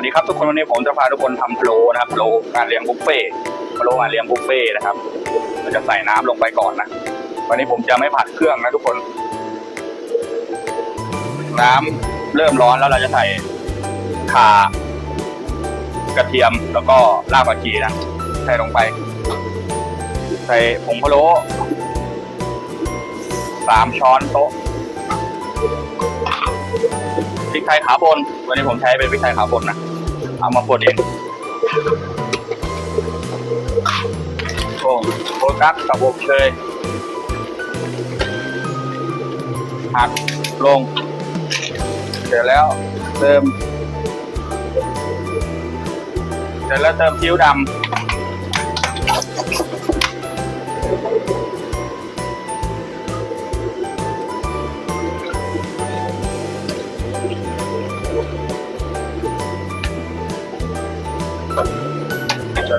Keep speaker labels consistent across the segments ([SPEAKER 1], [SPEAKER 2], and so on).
[SPEAKER 1] วัสดีครับทุกคนวันนี้ผมจะพาทุกคนทำพะโลนะครับพะโล้งานเลี้ยงบุฟเฟ่พะโล้งานเลี้ยงบุฟเฟ่นะครับเราจะใส่น้ำลงไปก่อนนะวันนี้ผมจะไม่ผัดเครื่องนะทุกคน น้ำเริ่มร้อนแล้วเราจะใส่ข่ากระเทียมแล้วก็รากผักชีนะใส่ลงไป ใส่ผงพะโล้สามช้อนโต๊ะพริกไทยขาวบน วันนี้ผมใช้เป็นพริกไทยขาวบนนะ เอามาปลดเองโอ้โฟกัสกับอบเชยหักลง เสร็จแล้วเติม เสร็จแล้วเติมผิวดำ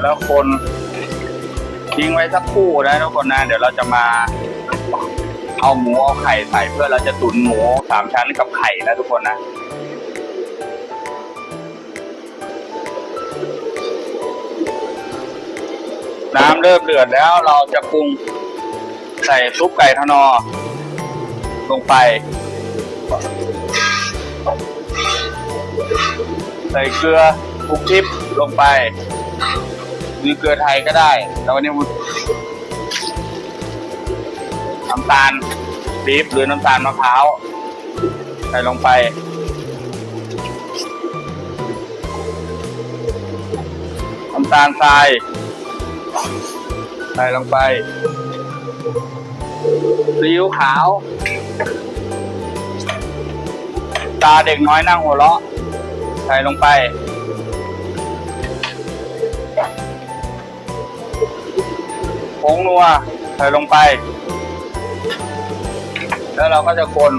[SPEAKER 1] แล้วคนทิ้งไว้สักครู่นะทุกคนนะเดี๋ยวเราจะมา เอาหมูเอาไข่ใส่เพื่อเราจะตุ๋นหมูสามชั้นกับไข่นะทุกคนนะน้ำเริ่มเดือดแล้วเราจะปรุงใส่ซุปไก่ทนอ ลงไป ใส่เกลือคลุกทิพลงไป หรือเกลือไทยก็ได้ แต่วันนี้ผมน้ำตาลปี๊บหรือน้ำตาลมะพร้าวใส่ลงไป น้ำตาลทรายใส่ลงไปซีอิ๊วขาว ตาเด็กน้อยนั่งหัวเราะ ใส่ลงไป ผงนัวใส่ลงไป แล้วเราก็จะคน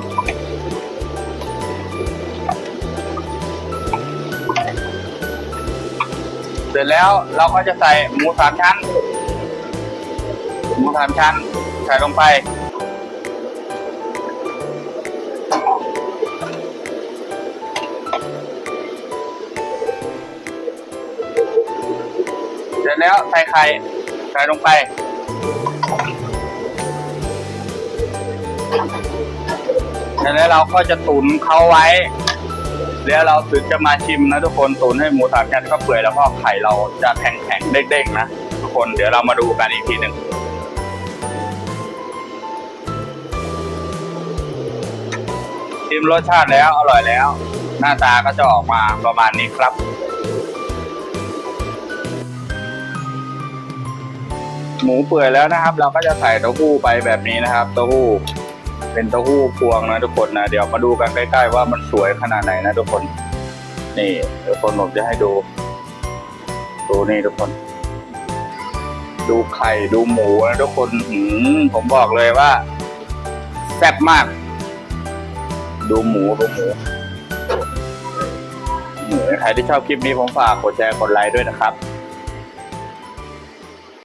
[SPEAKER 1] เสร็จแล้วเราก็จะใส่หมูสามชั้น หมูสามชั้นใส่ลงไป เสร็จแล้วใส่ไข่ใส่ลงไป แล้วเราก็จะตุ๋นเขาไว้ แล้วเราถึงจะมาชิมนะทุกคนตุ๋นให้หมูสามชั้นก็เปื่อยแล้วก็ไข่เราจะแข็งๆเด้งๆนะทุกคนเดี๋ยวเรามาดูกันอีกทีหนึ่งชิมรสชาติแล้วอร่อยแล้ว หน้าตาก็จะออกมาประมาณนี้ครับ หมูเปื่อยแล้วนะครับ เราก็จะใส่เต้าหู้ไปแบบนี้นะครับ เต้าหู้ เป็นเต้าหู้พวงนะทุกคนนะเดี๋ยวมาดูกันใกล้ๆว่ามันสวยขนาดไหนนะทุกคน นี่ทุกคนผมจะให้ดูดูนี่ทุกคน ดูไข่ดูหมูนะทุกคนอืมผมบอกเลยว่าแซ่บมาก ดูหมูดูหมูใครที่ชอบคลิปนี้ผมฝากกดแชร์กดไลค์ด้วยนะครับ